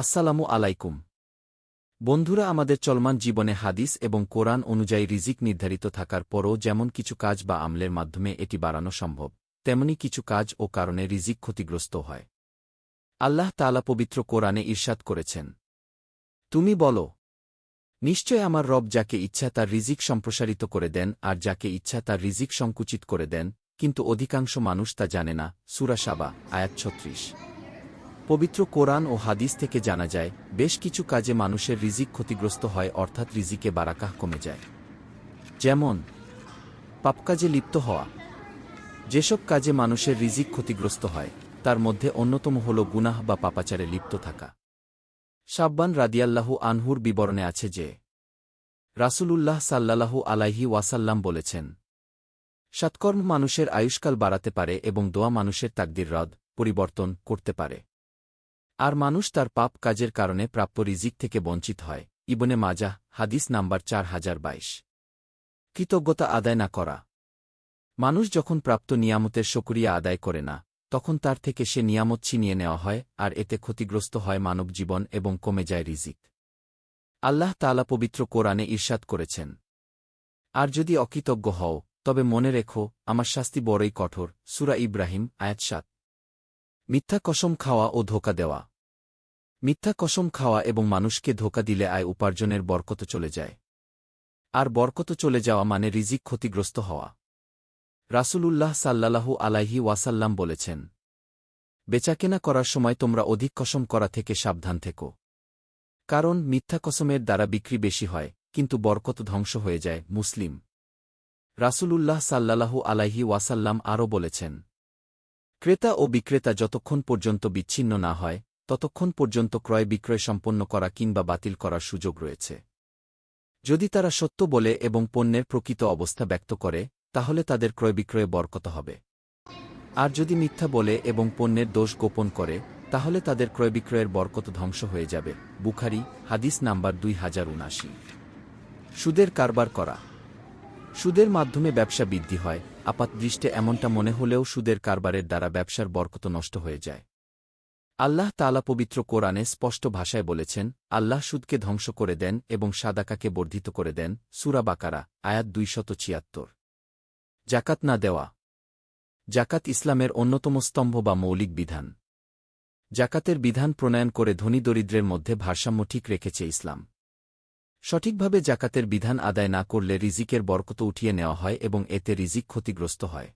আসসালামু আলাইকুম। বন্ধুরা, আমাদের চলমান জীবনে হাদিস এবং কোরআন অনুযায়ী রিজিক নির্ধারিত থাকার পরও যেমন কিছু কাজ বা আমলের মাধ্যমে এটি বাড়ানো সম্ভব, তেমনি কিছু কাজ ও কারণে রিজিক ক্ষতিগ্রস্ত হয়। আল্লাহ তালা পবিত্র কোরআনে ঈর্ষাদ করেছেন। তুমি বলো, নিশ্চয় আমার রব যাকে ইচ্ছা তার রিজিক সম্প্রসারিত করে দেন আর যাকে ইচ্ছা তার রিজিক সংকুচিত করে দেন, কিন্তু অধিকাংশ মানুষ তা জানে না। সুরাসাবা আয়াত ছত্রিশ। পবিত্র কোরআন ও হাদিস থেকে জানা যায়, বেশ কিছু কাজে মানুষের রিজিক ক্ষতিগ্রস্ত হয়, অর্থাৎ রিজিকে বারাকাহ কমে যায়। যেমন পাপকাজে লিপ্ত হওয়া। যেসব কাজে মানুষের রিজিক ক্ষতিগ্রস্ত হয়, তার মধ্যে অন্যতম হল গুনাহ বা পাপাচারে লিপ্ত থাকা। সাব্বান রাদিয়াল্লাহু আনহুর বিবরণে আছে যে, রাসূলুল্লাহ সাল্লাল্লাহু আলাইহি ওয়াসাল্লাম বলেছেন সৎকর্ম মানুষের আয়ুষ্কাল বাড়াতে পারে এবং দোয়া মানুষের তাকদির রদ, পরিবর্তন করতে পারে। আর মানুষ তার পাপ কাজের কারণে প্রাপ্য রিজিক থেকে বঞ্চিত হয়। ইবনে মাজা হাদিস নাম্বার চার হাজার বাইশ। কৃতজ্ঞতা আদায় না করা। মানুষ যখন প্রাপ্ত নিয়ামতের শকুরিয়া আদায় করে না, তখন তার থেকে সে নিয়ামত ছিনিয়ে নেওয়া হয় আর এতে ক্ষতিগ্রস্ত হয় মানব জীবন এবং কমে যায় রিজিক। আল্লাহ তালা পবিত্র কোরআনে ঈর্ষাদ করেছেন, আর যদি অকৃতজ্ঞ হও, তবে মনে রেখো, আমার শাস্তি বড়ই কঠোর। সুরা ইব্রাহিম, আয়াত সাত। মিথ্যা কসম খাওয়া ও ধোকা দেওয়া। মিথ্যা কসম খাওয়া এবং মানুষকে ধোকা দিলে আয় উপার্জনের বরকত চলে যায়। আর বরকত চলে যাওয়া মানে রিজিক ক্ষতিগ্রস্ত হওয়া। রাসূলুল্লাহ সাল্লাল্লাহু আলাইহি ওয়াসাল্লাম বলেছেন, বেচাকেনা করার সময় তোমরা অধিক কসম করা থেকে সাবধান থেকো। কারণ মিথ্যা কসমের দ্বারা বিক্রি বেশি হয়, কিন্তু বরকত ধ্বংস হয়ে যায়, মুসলিম। রাসূলুল্লাহ সাল্লাল্লাহু আলাইহি ওয়াসাল্লাম আরও বলেছেন ক্রেতা ও বিক্রেতা যতক্ষণ পর্যন্ত বিচ্ছিন্ন না হয়, ততক্ষণ পর্যন্ত ক্রয় বিক্রয় সম্পন্ন করা কিংবা বাতিল করার সুযোগ রয়েছে। যদি তারা সত্য বলে এবং পণ্যের প্রকৃত অবস্থা ব্যক্ত করে, তাহলে তাদের ক্রয় বিক্রয়ে বরকত হবে। আর যদি মিথ্যা বলে এবং পণ্যের দোষ গোপন করে, তাহলে তাদের ক্রয় বিক্রয়ের বরকত ধ্বংস হয়ে যাবে। বুখারি, হাদিস নাম্বার দুই হাজার উনাশি সুদের কারবার করা। সুদের মাধ্যমে ব্যবসা বৃদ্ধি হয়। আপাতদৃষ্টে এমনটা মনে হলেও সুদের কারবারের দ্বারা ব্যবসার বরকত নষ্ট হয়ে যায়। আল্লাহ তালা পবিত্র কোরআনে স্পষ্ট ভাষায় বলেছেন, আল্লাহ সুদকে ধ্বংস করে দেন এবং সাদাকাকে বর্ধিত করে দেন, সুরা বাকারা, আয়াত দুইশত ছিয়াত্তর। জাকাত না দেওয়া। জাকাত ইসলামের অন্যতম স্তম্ভ বা মৌলিক বিধান। জাকাতের বিধান প্রণয়ন করে ধনী দরিদ্রের মধ্যে ভারসাম্য ঠিক রেখেছে ইসলাম। সঠিকভাবে জাকাতের বিধান আদায় না করলে রিজিকের বরকত উঠিয়ে নেওয়া হয় এবং এতে রিজিক ক্ষতিগ্রস্ত হয়।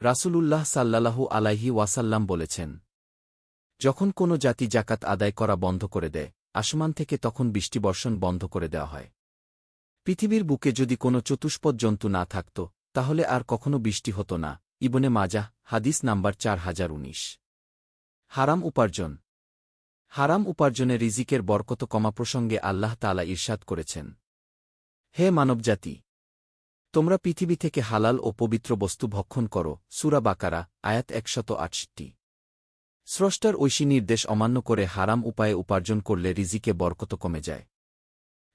রাসূলুল্লাহ সাল্লাল্লাহু আলাইহি ওয়াসাল্লাম বলেছেন, যখন কোনো জাতি জাকাত আদায় করা বন্ধ করে দেয়, আসমান থেকে তখন বৃষ্টিবর্ষণ বন্ধ করে দেওয়া হয়। পৃথিবীর বুকে যদি কোনো চতুষ্পদ জন্তু না থাকত, তাহলে আর কখনো বৃষ্টি হতো না। ইবনে মাজাহ, হাদিস নাম্বার চার হাজার উনিশ। হারাম উপার্জন। হারাম উপার্জনে রিজিকের বরকত কমা প্রসঙ্গে আল্লাহ তালা ঈর্ষাদ করেছেন। হে মানবজাতি, তোমরা পৃথিবী থেকে হালাল ও পবিত্র বস্তু ভক্ষণ করো, সুরা বাকারা, আয়াত একশত আটষট্টি। স্রষ্টার ঐশী নির্দেশ অমান্য করে হারাম উপায়ে উপার্জন করলে রিজিকে বরকত কমে যায়।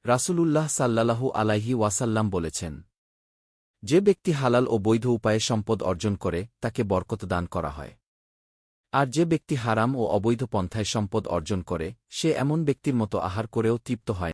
রাসূলুল্লাহ সাল্লাল্লাহু আলাইহি ওয়াসাল্লাম বলেছেন, যে ব্যক্তি হালাল ও বৈধ উপায়ে সম্পদ অর্জন করে, তাকে বরকত দান করা হয়। আর যে ব্যক্তি হারাম ও অবৈধ পন্থায় সম্পদ অর্জন করে, সে এমন ব্যক্তির মতো আহার করেও তৃপ্ত হয়